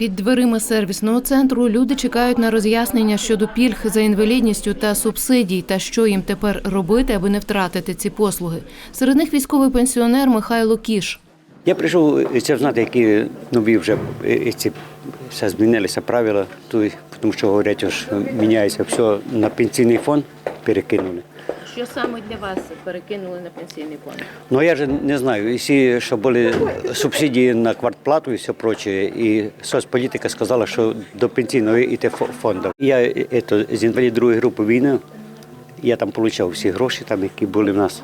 Під дверима сервісного центру люди чекають на роз'яснення щодо пільг за інвалідністю та субсидій та що їм тепер робити, аби не втратити ці послуги. Серед них військовий пенсіонер Михайло Кіш. Я прийшов е, це знати, які нові вже е, ці все змінилися правила, тому що говорять, що міняється все на пенсійний фонд перекинули. Що саме для вас перекинули на пенсійний фонд? Ну я ж не знаю, всі, що були субсидії на квартплату і все проче, і соцполітика сказала, що до пенсійного йти фонду. Я е, з інвалід другої групи війни, я там отримав всі гроші, там, які були в нас.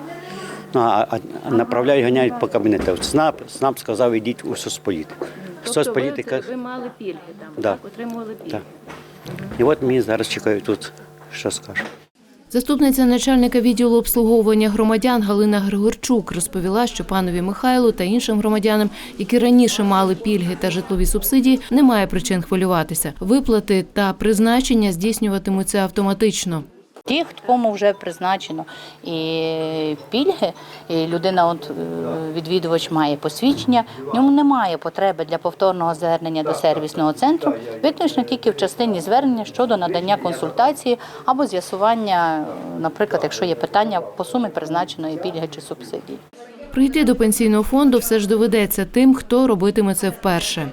Ну, а, а направляють, ганяють по кабінету. СНАП, СНАП сказав, ідіть у соцполітику. Соцполітика. Тобто ви, мали пільги там, Да. так? Отримували пільги. Так. І от мені зараз чекають тут, що скажу. Заступниця начальника відділу обслуговування громадян Галина Григорчук розповіла, що панові Михайлу та іншим громадянам, які раніше мали пільги та житлові субсидії, немає причин хвилюватися. Виплати та призначення здійснюватимуться автоматично. Ті, кому вже призначено і пільги, і людина, от е, відвідувач має посвідчення, в ньому немає потреби для повторного звернення до сервісного центру, виключно тільки в частині звернення щодо надання консультації або з'ясування, наприклад, якщо є питання по сумі призначеної пільги чи субсидії. Прийти до пенсійного фонду все ж доведеться тим, хто робитиме це вперше.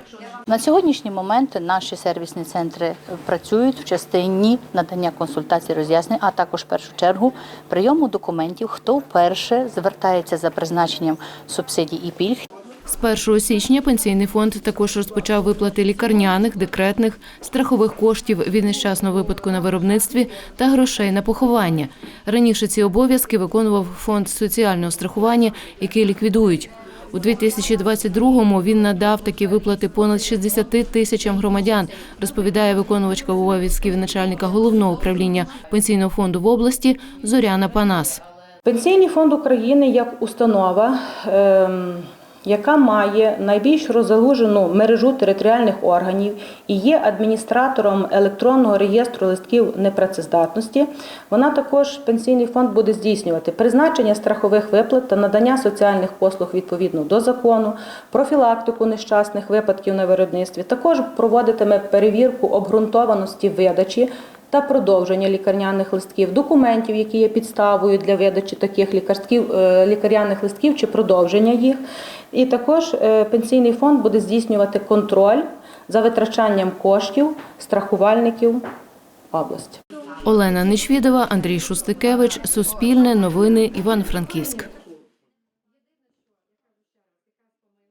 На сьогоднішній момент наші сервісні центри працюють в частині надання консультацій, роз'яснень, а також в першу чергу прийому документів, хто вперше звертається за призначенням субсидій і пільг. З 1 січня пенсійний фонд також розпочав виплати лікарняних, декретних, страхових коштів від нещасного випадку на виробництві та грошей на поховання. Раніше ці обов'язки виконував фонд соціального страхування, який ліквідують. У 2022-му він надав такі виплати понад 60 тисячам громадян, розповідає виконувачка обов'язків начальника головного управління пенсійного фонду в області Зоряна Панас. Пенсійний фонд України як установа, ем, яка має найбільш розгалужену мережу територіальних органів і є адміністратором електронного реєстру листків непрацездатності, вона також пенсійний фонд буде здійснювати призначення страхових виплат та надання соціальних послуг відповідно до закону, профілактику нещасних випадків на виробництві. Також проводитиме перевірку обґрунтованості видачі та продовження лікарняних листків, документів, які є підставою для видачі таких лікарськів, е, лікарняних листків чи продовження їх. І також е, пенсійний фонд буде здійснювати контроль за витрачанням коштів страхувальників області. Олена Нечвідова, Андрій Шустикевич, Суспільне, Новини, Івано-Франківськ.